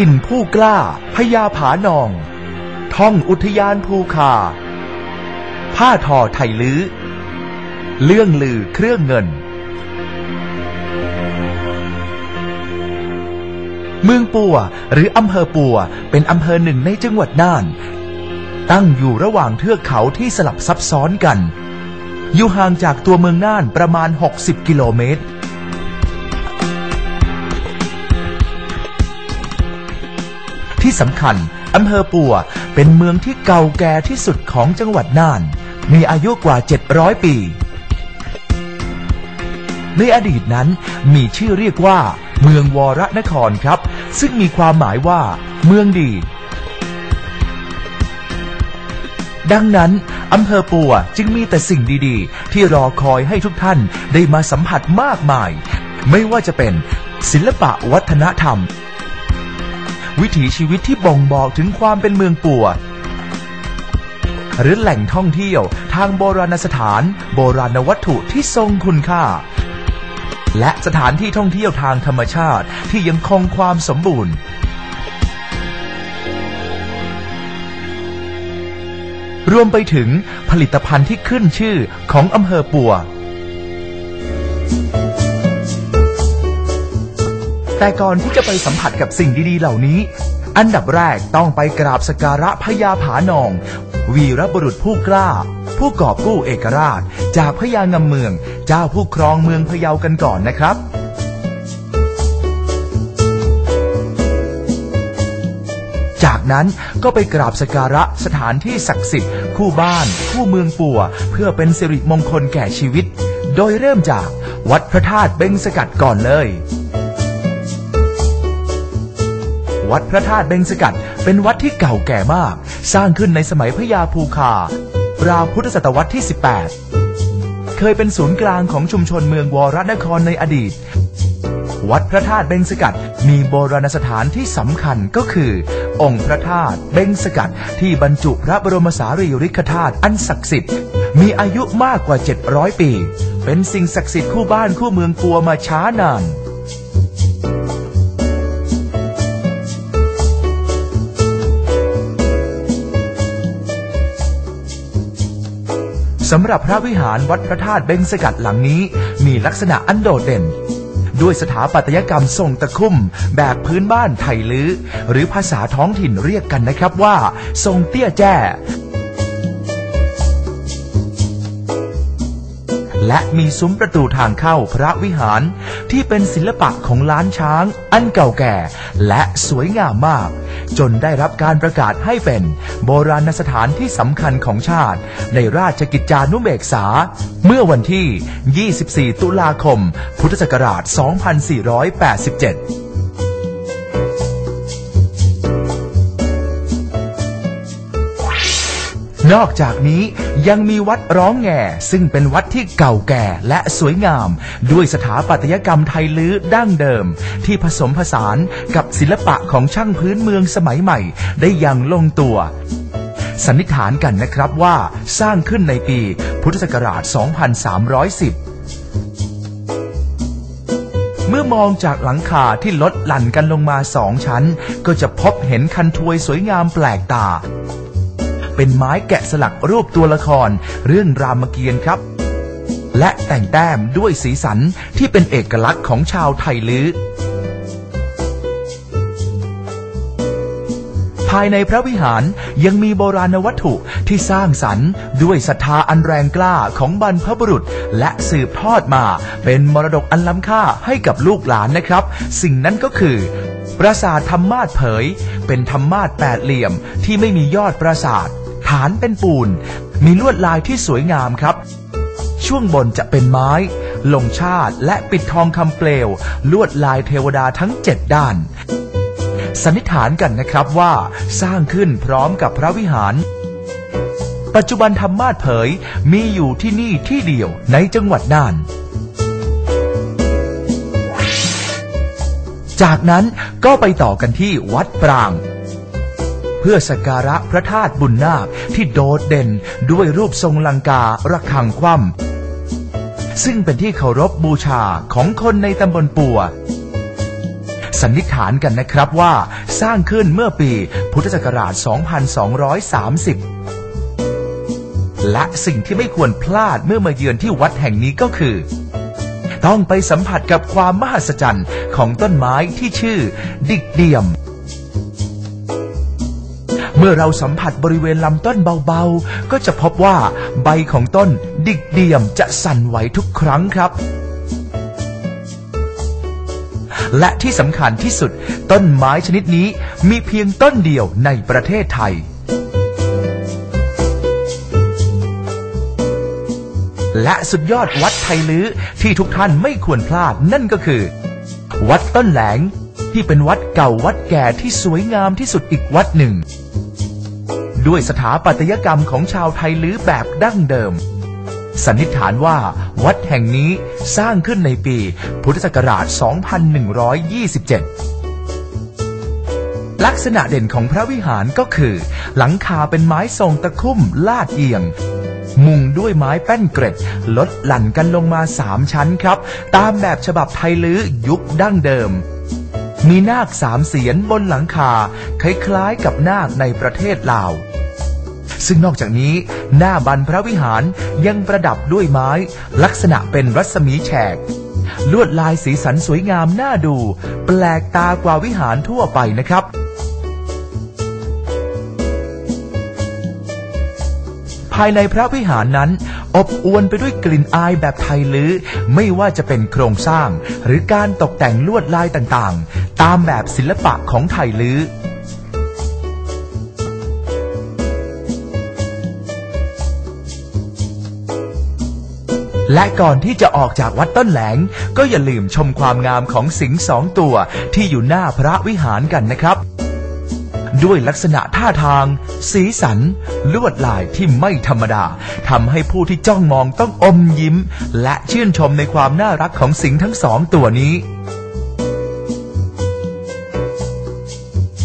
ถิ่นผู้กล้าพญาผานอง ท่องอุทยานภูคา ผ้าทอไทยลื้อ เรื่องลือเครื่องเงิน เมืองปัวหรืออำเภอปัวเป็นอำเภอหนึ่งในจังหวัดน่าน ตั้งอยู่ระหว่างเทือกเขาที่สลับซับซ้อนกัน อยู่ห่างจากตัวเมืองน่านประมาณ 60 กิโลเมตร ที่สำคัญอำเภอปัวเป็นเมืองที่เก่าแก่ที่สุดของจังหวัดน่าน มีอายุกว่า 700 ปี ในอดีตนั้นมีชื่อเรียกว่า เมืองวรนครครับ ซึ่งมีความหมายว่า เมืองดี ดังนั้นอำเภอปัวจึงมีแต่สิ่งดีๆ ที่รอคอยให้ทุกท่านได้มาสัมผัสมากมาย ไม่ว่าจะเป็นศิลปะวัฒนธรรม วิถีชีวิตที่บ่งบอกถึงความเป็นเมืองปัว หรือแหล่งท่องเที่ยวทางโบราณสถาน โบราณวัตถุที่ทรงคุณค่า และสถานที่ท่องเที่ยวทางธรรมชาติที่ยังคงความสมบูรณ์รวมไปถึงผลิตภัณฑ์ที่ขึ้นชื่อของอำเภอปัว แต่ก่อนที่จะไปสัมผัสกับสิ่งดีๆ เหล่านี้ อันดับแรกต้องไปกราบสการะพญาผานอง วีรบุรุษผู้กล้า ผู้กอบกู้เอกราช จากพญางำเมือง เจ้าผู้ครองเมืองพะเยากันก่อนนะครับจากนั้นก็ไปกราบสกการะสถานที่ศักดิ์สิทธิ์ คู่บ้าน คู่เมืองปัว เพื่อเป็นสิริมงคลแก่ชีวิต โดยเริ่มจากวัดพระธาตุเบงสกัดก่อนเลย วัดพระธาตุเบงสกัด เป็นวัดที่เก่าแก่มาก สร้างขึ้นในสมัยพญาภูคา ราวพุทธศตวรรษที่ 18 เคยเป็นศูนย์กลางของชุมชนเมืองวรนครในอดีต วัดพระธาตุเบงสกัด มีโบราณสถานที่สำคัญก็คือ องค์พระธาตุเบงสกัด ที่บรรจุพระบรมสารีริกธาตุอันศักดิ์สิทธิ์ มีอายุมากกว่า 700 ปี เป็นสิ่งศักดิ์สิทธิ์คู่บ้านคู่เมืองปัวมาช้านาน สำหรับพระวิหารวัดพระธาตุเบงสกัดหลังนี้ มีลักษณะอันโดดเด่น ด้วยสถาปัตยกรรมทรงตะคุ่ม แบบพื้นบ้านไทยลื้อ หรือภาษาท้องถิ่นเรียกกันนะครับว่า ทรงเตี้ยแจ้ และมีซุ้มประตูทางเข้าพระวิหาร ที่เป็นศิลปะของล้านช้าง อันเก่าแก่ และสวยงามมาก จนได้รับการประกาศให้เป็น โบราณสถานที่สำคัญของชาติ ในราชกิจจานุเบกษา เมื่อวันที่ 24 ตุลาคม พุทธศักราช 2487 นอกจากนี้ยังมีวัดร้องแง่ซึ่งเป็นวัดที่เก่าแก่และสวยงาม ด้วยสถาปัตยกรรมไทยลื้อดั้งเดิม ที่ผสมผสานกับศิลปะของช่างพื้นเมืองสมัยใหม่ ได้อย่างลงตัว สันนิษฐานกันนะครับว่าสร้างขึ้นในปีพุทธศักราช 2310เมื่อมองจากหลังคาที่ลดหลั่นกันลงมาสองชั้น ก็จะพบเห็นคันทวยสวยงามแปลกตา เป็นไม้แกะสลักรูปตัวละคร เรื่องรามเกียรติ์ครับ และแต่งแต้มด้วยสีสันที่เป็นเอกลักษณ์ของชาวไทยลื้อภายในพระวิหารยังมีโบราณวัตถุที่สร้างสรรค์ด้วยศรัทธาอันแรงกล้าของบรรพบุรุษ และสืบทอดมาเป็นมรดกอันล้ำค่าให้กับลูกหลานนะครับ สิ่งนั้นก็คือ ปราสาทธรรมาสเผย เป็นธรรมาสแปดเหลี่ยมที่ไม่มียอดปราสาท ฐานเป็นปูน มีลวดลายที่สวยงามครับ ช่วงบนจะเป็นไม้ ลงชาติและปิดทองคำเปลว ลวดลายเทวดาทั้งเจ็ดด้าน สันนิษฐานกันนะครับว่าสร้างขึ้นพร้อมกับพระวิหาร ปัจจุบันธรรมาสเผยมีอยู่ที่นี่ที่เดียวในจังหวัดน่านจากนั้นก็ไปต่อกันที่วัดปราง เพื่อสักการะพระธาตุบุญนาคที่โดดเด่นด้วยรูปทรงลังการะฆังคว่ำซึ่งเป็นที่เคารพบูชาของคนในตำบลปัวสันนิษฐานกันนะครับว่าสร้างขึ้นเมื่อปีพุทธศักราช 2230 และสิ่งที่ไม่ควรพลาดเมื่อมาเยือนที่วัดแห่งนี้ก็คือ ต้องไปสัมผัสกับความมหัศจรรย์ของต้นไม้ที่ชื่อ ดิกเดียม เมื่อเราสัมผัสบริเวณลำต้นเบาๆ ก็จะพบว่าใบของต้นดิกเดียมจะสั่นไหวทุกครั้งครับ และที่สำคัญที่สุด ต้นไม้ชนิดนี้มีเพียงต้นเดียวในประเทศไทย และสุดยอดวัดไทยลื้อที่ทุกท่านไม่ควรพลาดนั่นก็คือ วัดต้นแหลงที่เป็นวัดเก่าวัดแก่ที่สวยงามที่สุดอีกวัดหนึ่ง ด้วยสถาปัตยกรรมของชาวไทยลื้อแบบดั้งเดิม สันนิษฐานว่าวัดแห่งนี้สร้างขึ้นในปีพุทธศักราช 2127ลักษณะเด่นของพระวิหารก็คือ หลังคาเป็นไม้ทรงตะคุ่มลาดเอียง มุงด้วยไม้แป้นเกร็ด ลดหลั่นกันลงมาสามชั้นครับ ตามแบบฉบับไทยลื้อยุคดั้งเดิม มีนาคสามเสียนบนหลังคา คล้ายๆกับนาคในประเทศลาว ซึ่งนอกจากนี้ หน้าบันพระวิหารยังประดับด้วยไม้ ลักษณะเป็นรัศมีแฉก ลวดลายสีสันสวยงามน่าดู แปลกตากว่าวิหารทั่วไปนะครับภายในพระวิหารนั้น อบอวลไปด้วยกลิ่นอายแบบไทยลื้อไม่ว่าจะเป็นโครงสร้าง หรือการตกแต่งลวดลายต่างๆ ตามแบบศิลปะของไทยลื้อ และก่อนที่จะออกจากวัดต้นแหลง ก็อย่าลืมชมความงามของสิงสองตัวที่อยู่หน้าพระวิหารกันนะครับ ด้วยลักษณะท่าทาง สีสัน ลวดลายที่ไม่ธรรมดาทำให้ผู้ที่จ้องมองต้องอมยิ้ม และชื่นชมในความน่ารักของสิงทั้งสองตัวนี้